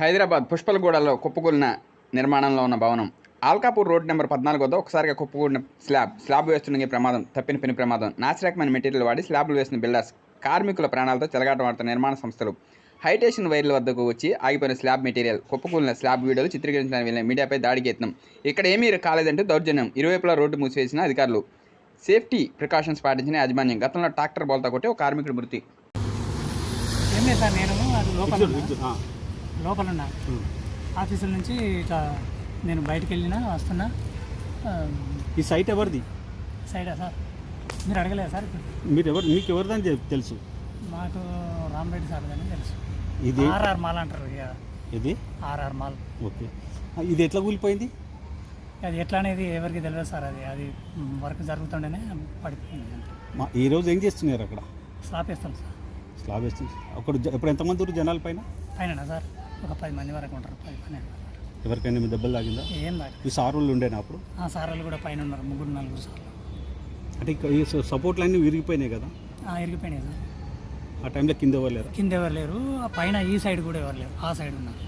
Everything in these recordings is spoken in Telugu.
హైదరాబాద్ పుష్పలగూడలో కుప్పకూలిన నిర్మాణంలో ఉన్న భవనం. ఆల్కాపూర్ రోడ్ నెంబర్ పద్నాలుగు వద్ద ఒకసారిగా కుప్పకూలిన స్లాబ్ స్లాబ్ వేస్తుండే ప్రమాదం తప్పిన పెను ప్రమాదం. నాసిరకమైన మెటీరియల్ వాడి స్లాబ్లు వేసిన బిల్డర్స్ కార్మికుల ప్రాణాలతో చెలగాటమాడుతున్న నిర్మాణ సంస్థలు. హైటేషన్ వైర్ల వద్దకు వచ్చి ఆగిపోయిన స్లాబ్ మెటీరియల్ కుప్పకూలిన స్లాబ్ వీడియోలు చిత్రీకరించడానికి వెళ్ళిన మీడియాపై దాడికి యత్నం ఇక్కడ ఏమీ కాలేదంటూ దౌర్జన్యం. ఇరువైపులా రోడ్డు మూసివేసిన అధికారులు. సేఫ్టీ ప్రికాషన్స్ పాటించిన యాజమాన్యం గతంలో ట్రాక్టర్ బోల్తా కొట్టి ఒక కార్మికుడి మృతి. నేను అది లోపల ఉన్నా. ఆఫీసుల నుంచి ఇట్లా నేను బయటికి వెళ్ళినా వస్తున్నా. ఈ సైట్ ఎవరిది? సైడా సార్? మీరు అడగలేదు సార్ మీరు ఎవరు మీకు ఎవరిదని తెలుసు? మాకు రామరెడ్డి సార్ అని తెలుసు. ఇది? ఆర్ఆర్ మాల్ అంటారు ఇక ఇది? R R mall. ఓకే. ఇది ఎట్లా కూలిపోయింది? అది ఎట్లా అనేది ఎవరికి తెలియదు సార్ అది. అది వర్క్ జరుగుతుండేనే పడిపోయింది అంతే. మా ఈ రోజు ఏం చేస్తున్నారు అక్కడ? స్లాబ్ వేస్తాం సార్. స్లాబ్ వేస్తుంది అక్కడ ఇప్పుడు ఎంతమంది జనాల పైన? పైన సార్? ఒక పది మంది వరకు ఉంటారు పది పని ఎవరికైనా మీ దెబ్బలు తాగిందా? ఏం దాకా ఈ సార్ వాళ్ళు ఉండేనా అప్పుడు? ఆ సార్ వాళ్ళు కూడా పైన ఉన్నారు ముగ్గురు నలుగురు సార్లు. అంటే ఇక ఈ సపోర్ట్లు అన్నీ విరిగిపోయినాయి కదా? ఆ, ఇరిగిపోయినాయి సార్. ఆ టైంలో కింద ఇవ్వలేరు కింద ఎవరు లేరు ఆ పైన ఈ సైడ్ కూడా ఎవరు లేరు ఆ సైడ్ ఉన్నారు.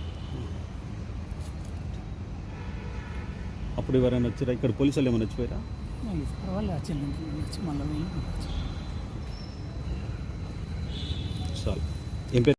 అప్పుడు ఎవరైనా వచ్చారా? ఇక్కడ పోలీసు వాళ్ళు ఏమైనా వచ్చిపోయారా? ఈ సార్ వాళ్ళు వచ్చింది వచ్చి మళ్ళీ వీళ్ళు వచ్చి చాలు ఏం పేరు?